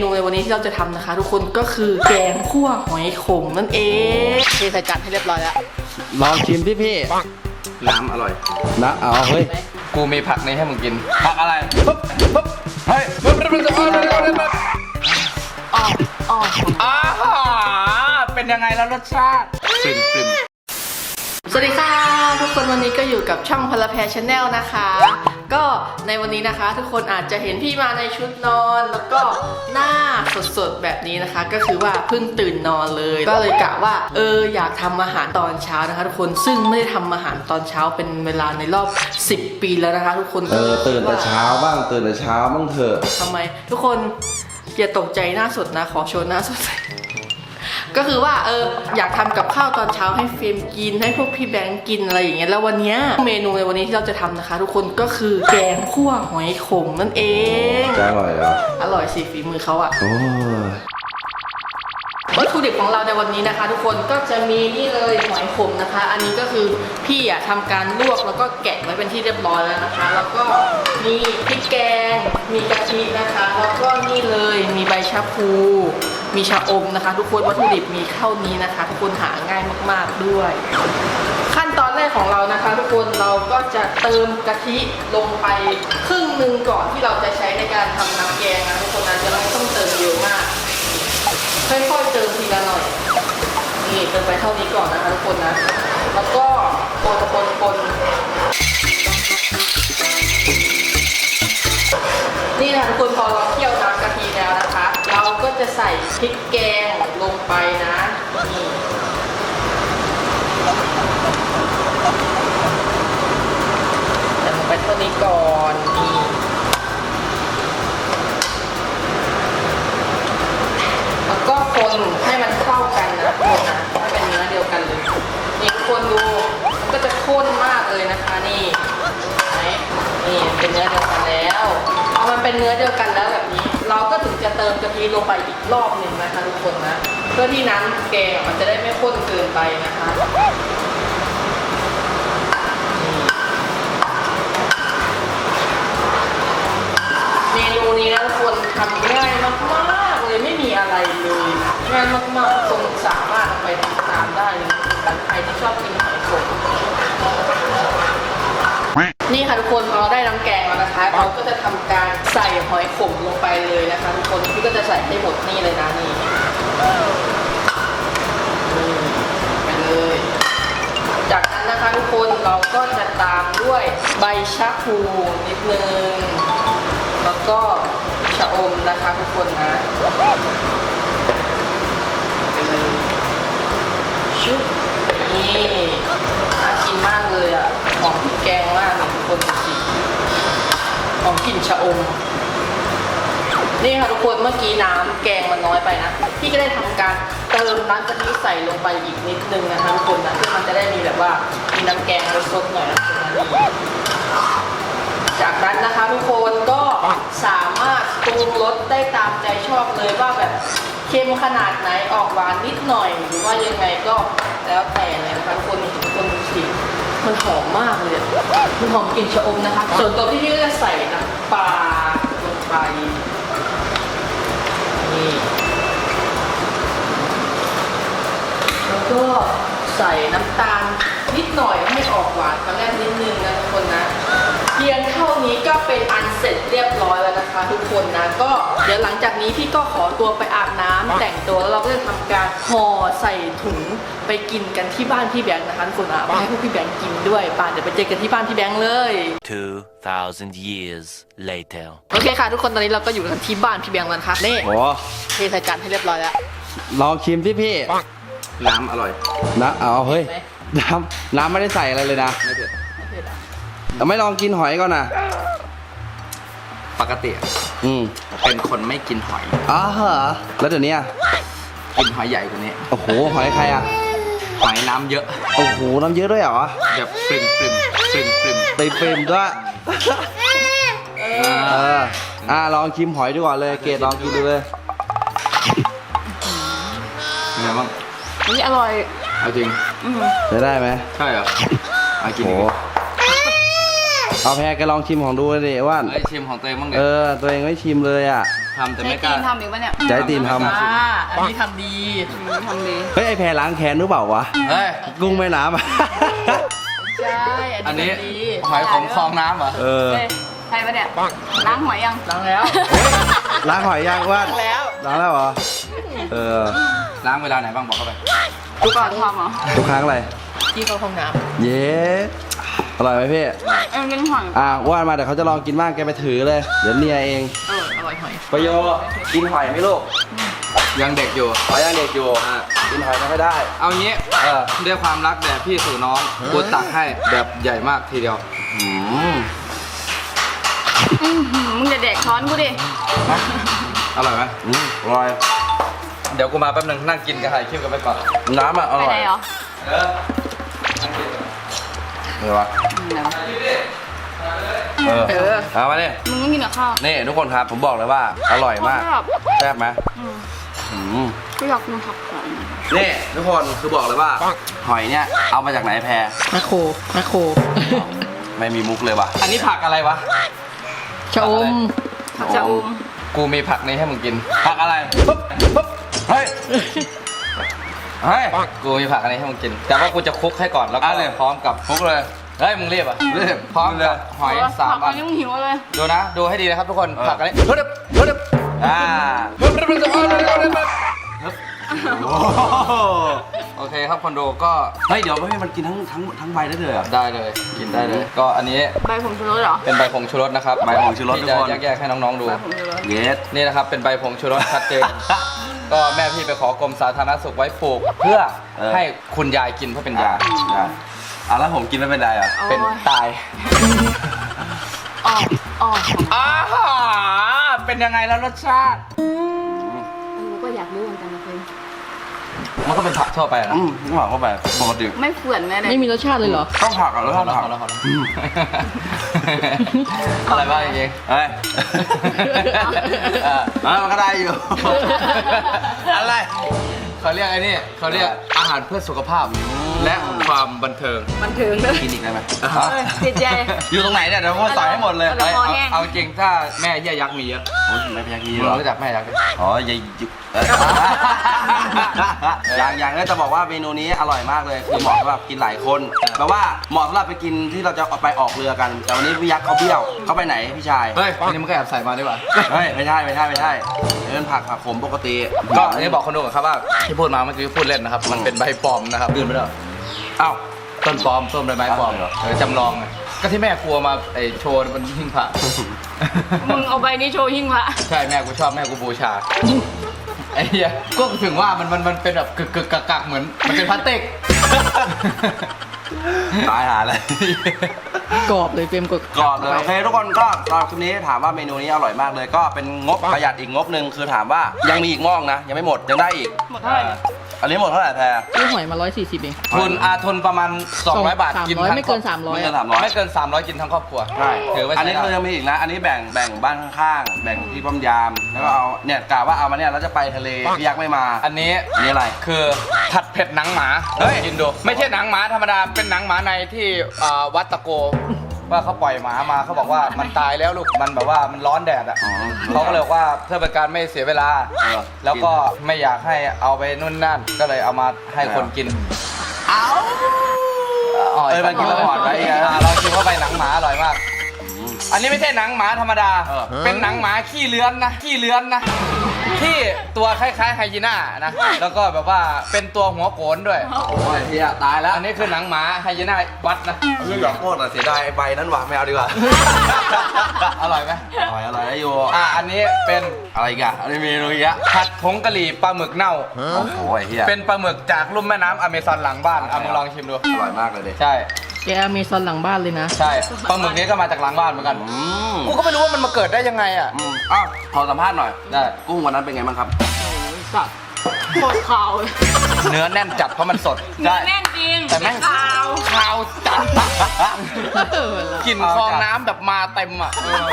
นูในวันนี้ที่เราจะทำนะคะ ทุกคนก็คือแกงคั่วหอยขมนั่นเองเทใส่จานให้เรียบร้อยแล้วลองชิมที่พี่น้ำอร่อยนะเอาเฮ้ยกูมีผักนี้ให้มึงกิน ผักอะไรปุ๊บปุ๊บเฮ้ยปุ๊บปุ๊บปุ๊บปุ๊บปุ๊บปุ๊บอ๋ออ๋ออาหาเป็นยังไงแล้วรสชาติปริมปริมสวัสดีค่ะ ทุกคนวันนี้ก็อยู่กับช่องพลแพรชาแนลนะคะ ก็ในวันนี้นะคะ ทุกคนอาจจะเห็นพี่มาในชุดนอน แล้วก็หน้าสดๆแบบนี้นะคะ ก็คือว่าเพิ่งตื่นนอนเลย ก็เลยกะว่า เอออยากทำอาหารตอนเช้านะคะทุกคนซึ่งไม่ได้ทำอาหารตอนเช้าเป็นเวลาในรอบ 10 ปีแล้วนะคะ ทุกคนเออตื่นแต่เช้าบ้างตื่นแต่เช้าบ้างเถอะทำไม ทุกคนอย่าตกใจหน้าสดนะขอโชว์หน้าสด ก็คือว่าเอออยากทำกับข้าวตอนเช้าให้เฟรมกินให้พวกพี่แบงค์กินอะไรอย่างเงี้ยแล้ววันเนี้ยเมนูในวันนี้ที่เราจะทำนะคะ ทุกคนก็คือแกงคั่วหอยขมนั่นเองจะอร่อยเหรออร่อยสิฝีมือเขาอะโอ้ยวัตถุดิบของเราในวันนี้นะคะ ทุกคนก็จะมีนี่เลยหอยขมนะคะ อันนี้ก็คือพี่อะทำการลวกแล้วก็แกะไว้เป็นที่เรียบร้อยแล้วนะคะ แล้วก็มีพริกแกง มีกะทินะคะ แล้วก็นี่เลยมีใบชะพู มีชะอมนะคะ ทุกคนวัตถุดิบมีเท่านี้นะคะ ทุกคนหาง่ายมากๆด้วย ขั้นตอนแรกของเรานะคะ ทุกคนเราก็จะเติมกะทิลงไปครึ่งหนึ่งก่อนที่เราจะใช้ในการทำน้ำแกงนะทุกคนนะจะไม่ต้องเติมเยอะมากค่อยๆเติมทีละหน่อยนี่เติมไปเท่านี้ก่อนนะคะทุกคนนะ แล้วก็คนคนคนนี่นะทุกคนพอเรา พริกแกงลงไปนะนี่ใส่ลงไปเท่านี้ก่อนนี่แล้วก็คนให้มันเข้ากันนะคนนะให้เป็นเนื้อเดียวกันเลยนี่คนดูมันก็จะข้นมากเลยนะคะนี่ไหนนี่เป็นเนื้อเดียวกันแล้วพอมันเป็นเนื้อเดียวกันแล้วแบบนี้ เราก็ถึงจะเติมกะทิลงไปอีกรอบหนึ่งนะคะทุกคนนะ เพื่อที่น้ำแกงมันจะได้ไม่ข้นเกินไปนะคะเมนูนี้นะทุกคนทำง่ายมากๆเลยไม่มีอะไรเลยง่ายมากๆคนสามารถไปทำตามได้เลยใครที่ชอบกินหอยสดนี่ค่ะทุกคนพอเราได้ เราก็จะทำการใส่หอยขมลงไปเลยนะคะทุกคนพี่ก็จะใส่ให้หมดนี่เลยนะนี่ไปเลย จากนั้นนะคะทุกคนเราก็จะตามด้วยใบชะพลูนิดนึงแล้วก็ชะอมนะคะทุกคนนะไปเลยชุบนี่น่ากินมากเลยอะหอมพริกแกงมากเลยทุกคน ดูสิหอมกลิ่นชะอม นี่ค่ะทุกคนเมื่อกี้น้ำแกงมันน้อยไปนะ พี่ก็ได้ทำการเติมน้ำกะทิใส่ลงไปอีกนิดนึงนะคะทุกคนนะเพื่อมันจะได้มีแบบว่ามีน้ำแกงรสสดหน่อยนะทุกคนนะจากนั้นนะคะทุกคนก็สามารถปรุงรสได้ตามใจชอบเลยว่าแบบเค็มขนาดไหนออกหวานนิดหน่อย หรือว่ายังไงก็แล้วแต่เลยนะคะทุกคนทุกคนดูสิ มันหอมมากเลยอะมันหอมกลิ่นชะอมนะคะ ส่วนตัวพี่พี่ก็จะใส่น้ำปลาลงไป นี่ แล้วก็ใส่น้ำตาลนิดหน่อยให้ออกหวานกระแลมนิดนึงนะทุกคนนะ เพียงเท่านี้ก็เป็นอันเสร็จเรียบร้อยแล้วนะคะ ทุกคนนะ ก็ เดี๋ยวหลังจากนี้พี่ก็ขอตัวไปอาบน้ำแต่งตัวแล้วเราก็จะทำการห่อใส่ถุงไปกินกันที่บ้านพี่แบงค์นะคะทุกคนนะไปให้พวกพี่แบงค์กินด้วยป่ะเดี๋ยวไปเจอกันที่บ้านพี่แบงค์เลย2,000 years later. โอเคค่ะทุกคนตอนนี้เราก็อยู่กันที่บ้านพี่แบงค์แล้วนะคะนี่โอ้เทใส่จานให้เรียบร้อยแล้วลองชิมที่พี่น้ำอร่อยนะเอาเฮ้ยไหมน้ำน้ำไม่ได้ใส่อะไรเลยนะไม่เผ็ดไม่เผ็ดอะเอาไม่ลองกินหอยก่อนนะปกติ อะอืมเป็นคนไม่กินหอยอ๋อเหรอแล้วเดี๋ยวนี้อะกินหอยใหญ่กว่านี้โอ้โหหอยใครอะหอยน้ำเยอะโอ้โหน้ำเยอะด้วยเหรอแบบปริมปริมปริมปริมไปเปรมด้วยเอออะลองชิมหอยดูก่อนเลย เกดลองกินดูเลยเป็นไงบ้างมันอร่อยเอาจริงจะได้ไหมใช่เหรอเอากินโอ้ ดิ เอาแพรแกลองชิมของดูเลยดิว่านเอ้ยชิมของตัวเองบ้างดิเออ ตัวเองไม่ชิมเลยอะ ทำแต่ใช้ไม่กตีล้านทำอีกปะเนี่ยใจะให้ตีมทอ่าอันนี้ทำดีทำดีำเฮ้ยไอแพรล้างแค้นหรือเปล่าวะ เฮ้ย กุ้งแม่น้ำอะ ใช่อันนี้ทำดีหอยของคลองน้ำเหรอ เออ เฮ้ยใช่ปะเนี่ยล้างหอยยังล้างแล้วล้างหอยย่างว่านแล้วล้างแล้วเหรอ เออ ล้างเวลาไหนบ้างบอกเข้าไปดูก่อนทำเหรอทุกครั้งอะไร ที่เข้าห้องน้เย้ อร่อยไหมพี่ เอ็มกินหอยอะว่านมาเดี๋ยวเขาจะลองกินบ้างแกไปถือเลย เดี๋ยวเนียเองเอออร่อยหอยประโยกินหอยไหมลูกยังเด็กอยู่ หอยย่างเด็กอยู่กินหอยไม่ค่อยได้ เอางี้เออด้วยความรักแบบพี่สู่น้องกูตักให้แบบใหญ่มากทีเดียวอืมมึงจะแดกช้อนกูดิ อร่อยไหมอืมอร่อย เดี๋ยวกูมาแป๊บนึงนั่งกินกับถ่ายคลิปกันไปก่อน น้ำอะอร่อไหนยเหรอเออ เลยวะอืมเดี๋ยวเออเออ เอามาดิมึงต้องกินกับข้าว นี่ทุกคนครับผมบอกเลยว่าอร่อยมากชอบแซ่บไหมอืมอืมกูอยากกินผักหอยนี่ทุกคนคือบอกเลยว่า หอยเนี่ยเอามาจากไหนแพรแมคโครแมคโครไม่มีมุกเลยว่ะ อันนี้ผักอะไรวะชะอมผักชะอม กูมีผักนี้ให้มึงกิน ผักอะไรปุ๊บปุ๊บเฮ้ย เฮ้ยกูมีผักอันนี้ให้มึงกิน แต่ว่ากูจะคลุกให้ก่อนแล้วก็อะเลย พร้อมกับคลุกเลย เฮ้ยมึงรีบอะรีบพร้อมกับหอยสามผัอักนนี้มึงหิวเลย ดูนะ ดูให้ดีนะครับทุกคนเออ ผักอันนี้เฮ้ยเฮ้ยเฮ้ยอ่าเฮ้ยเฮ้ยเฮ้ยเฮ้ยเฮ้ยเฮ้ยโอ้โหโอเคครับคนดูก็เฮ้ยเดี๋ยวให้มันกินทั้งทั้งทั้งใบได้เลยเหรอะ ได้เลยกินได้เลย ก็อันนี้ใบผงชูรสเหรอ เป็นใบผงชูรสนะครับใบผงชูรสที่ทุจะกคน แยกๆให้น้องๆดู ใบผงชูรส เยส นี่นะครับเป็นใบผงชูรสชัดเจน ก็แม่พี่ไปขอกรมสาธารณสุขไว้ปลูก เพื่อเออ ให้คุณยายกินเพื่อเป็นยา อะอะแล้วผมกินไม่เป็นไรอะ เป็นตายอ๋ออ๋ออาหาเป็นยังไงแล้วรสชาติกูก็อยากรู้เหมือนกันนะเพื่อน มันก็เป็นผักทั่วไปนะอืมไม่หวานเข้าไปปกติไม่เฝื่อนแม่เลยไม่มีรสชาติเลยเหรอ ต้องผักอะแล้วพต้อองแล้วผัพกอแล้วพอแล้วอืมอะไรบ้างจริงเฮ้ยๆเออเออมันก็ได้อยู่ อะไร เขาเรียกไอ้นี่เขาเรียก อาหารเพื่อสุขภาพ และความบันเทิงบันเทิงเลยกินอีกได้ไหมเอ้ยติดใจ อยู่ตรงไหนเนี่ยเดี๋ยวผมใส่ให้หมดเลยเอาเอ้ยคอเอาแห้ง เอาจริงถ้าแม่เหี้ยยักษ์มีเยอะโอ้ยไม่พยักยี่มึหงรอรู้จักแม่ยักษ์ไหม อ๋อยายยุเอ้ย อย่างอย่างเนี่ยจะบอกว่าเมนูนี้อร่อยมากเลยคือเหมาะสำหรับกินหลายคนแปลว่าเหมาะสำหรับไปกินที่เราจะเอาไปออกเรือกัน แต่วันนี้พี่ยักษ์เขาเบี้ยวเขาไปไหนพี่ชาย เฮ้ยอันนี้มันก็แอบใส่มาดีกว่าเฮ้ยไม่ใช่ไม่ใช่ไม่ใช่นี่เป็นผักผักขมปกติ ก็อันนี้บอกคนดูก่อนครับว่าที่พูดมาเมื่อกี้พูดเล่นนะครับ มันเป็นใบปลอมนะครับดื่มไปแล้วอ้าวต้นปลอมต้นใบไม้ปลอมเหรอเออจำลองไงก็ที่แม่กลัวมาไอโชว์บนหิ้งพระ มึงเอาใบนี้โชว์หิ้งพระใช่แม่กูชอบแม่กูบูชาไอ้เหี้ยก็ถึงว่ามันมันมันเป็นแบบกึกกึกกักกักเหมือนมันเป็นพลาสติก ตายหาเลย กรอบเลยเฟรมกดกรอบเลยโอเคทุกคนก็สำหรับคลิปนี้ถามว่าเมนูนี้อร่อยมากเลย ก็เป็นงบประหยัดอีกงบหนึ่งคือถามว่ายังมีอีกหม้องนะ ยังไม่หมดยังได้อีกหมดเท่าไหร่ อันนี้หมดเท่าไหร่แพรซื้อหอยมา 140 เอง ทุนอาทุนประมาณ 200 บาทสามกินร้อยทั้งไม่เกินครอบ300 ไม่เกินอะสามร้อยไม่เกิน 300 กินทั้งครอบครัวใช่ถือว่าอันนี้ใช้คือได้ยังมีอีกนะ อันนี้แบ่งแบ่งบ้านข้างๆ แบ่งที่ป้อมยาม แล้วก็เอาเนี่ยกะว่าเอามาเนี่ยแล้วจะไปทะเลพี่ยักษ์ไม่มา อันนี้ อันนี้อะไร คือผัดเผ็ดหนังหมาเฮ้ย กินดู ไม่ใช่หนังหมาธรรมดา เป็นหนังหมาในที่อ่าวัดตะโก ว่าเขาปล่อยหมามาเขาบอกว่ามันตายแล้วลูกมันแบบว่ามันร้อนแดดอะอ๋อเขาก็เลยบอกว่าเพื่อเป็นการไม่เสียเวลา เออ แล้วก็ไม่อยากให้เอาไปนู่นนั่นก็เลยเอามาให้คนกิน เอาอ๋อเออมันกินแล้วอ่อนไว้ไงอ่าเราคิดว่าไปหนังหมาอร่อยมาก อันนี้ไม่ใช่หนังหมาธรรมดาเออเป็นหนังหมาขี้เลื้อนนะ ขี้เลื้อนนะ ที่ตัวคล้ายๆไฮยีน่านะ แล้วก็แบบว่าเป็นตัวหัวโกนด้วย โอ้ยเฮียตายแล้วอันนี้คือหนังหมาไฮยีน่าวัดนะเรื่องอยากโคตรอะเสียดายใบนั้นหวานไม่เอาดีกว่า อร่อยไหมอร่อยอร่อยได้อยู่อะอันนี้เป็นอะไรอีกอะอันนี้เมนูอีกอะผัดผงกะหรี่ปลาหมึกเน่า โอ้โหไอ้เฮียเป็นปลาหมึกจากลุ่มแม่น้ำอเมซอนหลังบ้าน อะมึงลองชิมดู อร่อยมากเลยดิใช่ แกอเมซอนหลังบ้านเลยนะ ใช่ปลาหมึกนี้ก็มาจากหลังบ้านเหมือนกันอืมกูก็ไม่รู้ว่ามันมาเกิดได้ยังไงอะอืมอ้าวขอสัมภาษณ์หน่อยได้กุ้งวันนั้นเป็นไงบ้างครับสัตว์โคตรขาวเลยเนื้อแน่นจัดเพราะมันสดเนื้อแน่นจริงแต่แม่งขาวคาวจัดเออเหรอกลิ่นคลองน้ำแบบมาเต็มอะเออ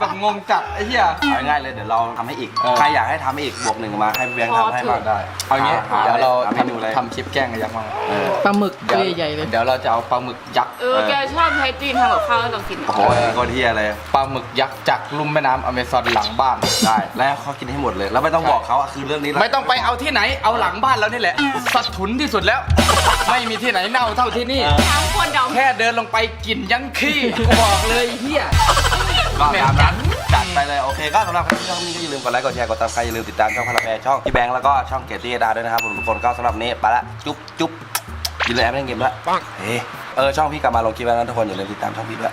แบบงงจัดไอ้เหี้ยเอาง่ายๆเลยเดี๋ยวเราทำให้อีก เออ ใครอยากให้ทำให้อีกบวกหนึ่งมาให้พี่แบงค์ทำให้มางได้เอางี้หเดี๋ยวเราหเมนูเลยทำคลิปแกล้งกันยักษ์มั้งเออปลาหมึกเดี๋ตัยววใหญ่ๆเลย เดี๋ยวเราจะเอาปลาหมึกยักษ์เออ แกชอบใช้จีนทำกับข้าวให้เรากินโอ้อะโหโคตรเที่ยเลย ปลาหมึกยักษ์จากลุ่มแม่น้ำอเมซอนหลังบ้าน ได้แล้วเขากินให้หมดเลย แล้วไม่ต้องบอกเขาอะคือเรื่องนี้ไม่ต้องไปเอาที่ไหนเอาหลังบ้านแล้วนี่แหละสัถุนที่สุดแล้ว ไม่มีที่ไหนเน่าเท่าที่นี่ถามคนเดาแค่เดินลงไปกลิ่นยังขี้กูบอกเลยเฮีย ก็ตามนั้นจัดไปเลยโอเคก็สำหรับคลิปช่องนี้ก็อย่าลืมกดไลค์กดแชร์กดติดตามอย่าลืมติดตามช่องพาราแมช่องพี่แบงค์แล้วก็ช่องเกตตี้ดาด้วยนะครับผมทุกคนก็สำหรับนี้ไปละจุ๊บจุ๊บอย่าลืมแอปเล่นเกมละเฮ้ยเออช่องพี่กลับมาลงคลิปแล้วนะทุกคนอย่าลืมติดตามช่องพี่ด้วย